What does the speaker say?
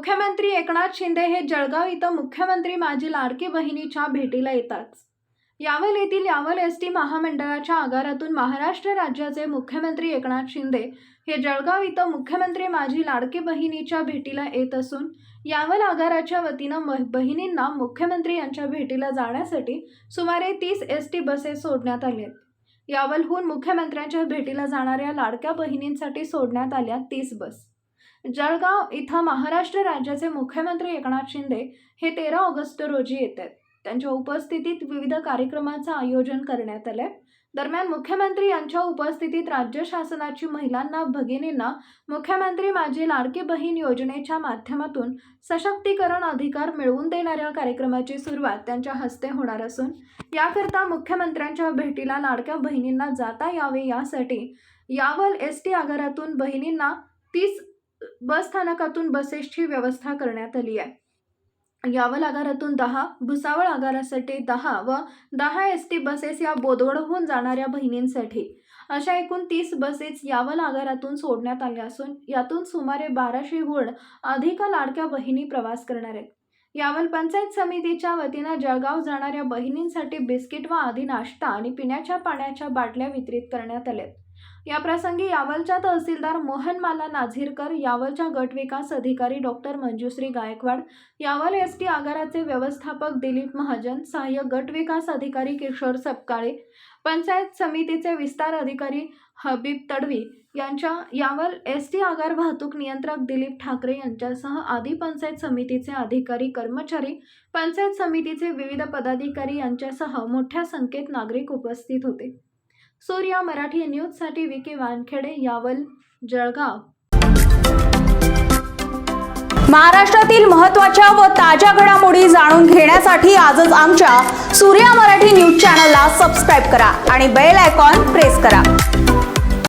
मुख्यमंत्री एकनाथ शिंदे हे जळगाव इथं मुख्यमंत्री माझी लाडकी बहिणीच्या भेटीला येतात. यावल येथील यावल एस टी महामंडळाच्या आगारातून महाराष्ट्र राज्याचे मुख्यमंत्री एकनाथ शिंदे हे जळगाव इथं मुख्यमंत्री माझी लाडकी बहिणीच्या भेटीला येत असून यावल आगाराच्या वतीनं बहिणींना मुख्यमंत्री यांच्या भेटीला जाण्यासाठी सुमारे तीस एस टी बसेस सोडण्यात आल्या आहेत. यावलहून मुख्यमंत्र्यांच्या भेटीला जाणाऱ्या लाडक्या बहिणींसाठी सोडण्यात आल्या तीस बस. जळगाव इथं महाराष्ट्र राज्याचे मुख्यमंत्री एकनाथ शिंदे हे तेरा ऑगस्ट रोजी येत आहेत त्यांच्या उपस्थितीत विविध कार्यक्रमाचं आयोजन करण्यात आलंय. दरम्यान मुख्यमंत्री यांच्या उपस्थितीत राज्य शासनाची महिलांना भगिनींना मुख्यमंत्री माझी लाडकी बहीण योजनेच्या माध्यमातून सशक्तीकरण अधिकार मिळवून देणाऱ्या कार्यक्रमाची सुरुवात त्यांच्या हस्ते होणार असून याकरता मुख्यमंत्र्यांच्या भेटीला लाडक्या बहिणींना जाता यावे यासाठी यावल एस टी आगारातून बहिणींना तीस बस स्थानकातून बसेसची व्यवस्था करण्यात आली आहे. यावल आगारातून दहा भुसावळ आगारासाठी दहा व दहा एस टी बसेस या बोदवडहून जाणाऱ्या बहिणींसाठी. अशा एकूण तीस बसेस यावल आगारातून सोडण्यात आल्या असून यातून सुमारे बाराशेहून अधिक लाडक्या बहिणी प्रवास करणार आहेत. यावल पंचायत समितीच्या वतीनं जळगाव जाणाऱ्या बहिणींसाठी बिस्किट व आधी नाश्ता आणि पिण्याच्या पाण्याच्या बाटल्या वितरित करण्यात आल्यात. याप्रसंगी यावलच्या तहसीलदार मोहनमाला नाझीरकर यावलच्या गट विकास अधिकारी doctor Manjushri Gaikwad Yawal S T आगाराचे व्यवस्थापक दिलीप महाजन सहाय्यक गट विकास अधिकारी किशोर सपकाळे पंचायत समितीचे विस्तार अधिकारी हबीब तडवी यांच्या यावल एस टी आगार वाहतूक नियंत्रक दिलीप ठाकरे यांच्यासह आदी पंचायत समितीचे अधिकारी कर्मचारी पंचायत समितीचे विविध पदाधिकारी यांच्यासह मोठ्या संख्येत नागरिक उपस्थित होते. सूर्या मराठी न्यूजसाठी विके वानखेडे यावल जळगाव. महाराष्ट्रातील महत्त्वाच्या व ताज्या घडामोडी जाणून घेण्यासाठी आजच आमच्या सूर्या मराठी न्यूज चॅनलला सबस्क्राईब करा आणि बेल आयकॉन प्रेस करा.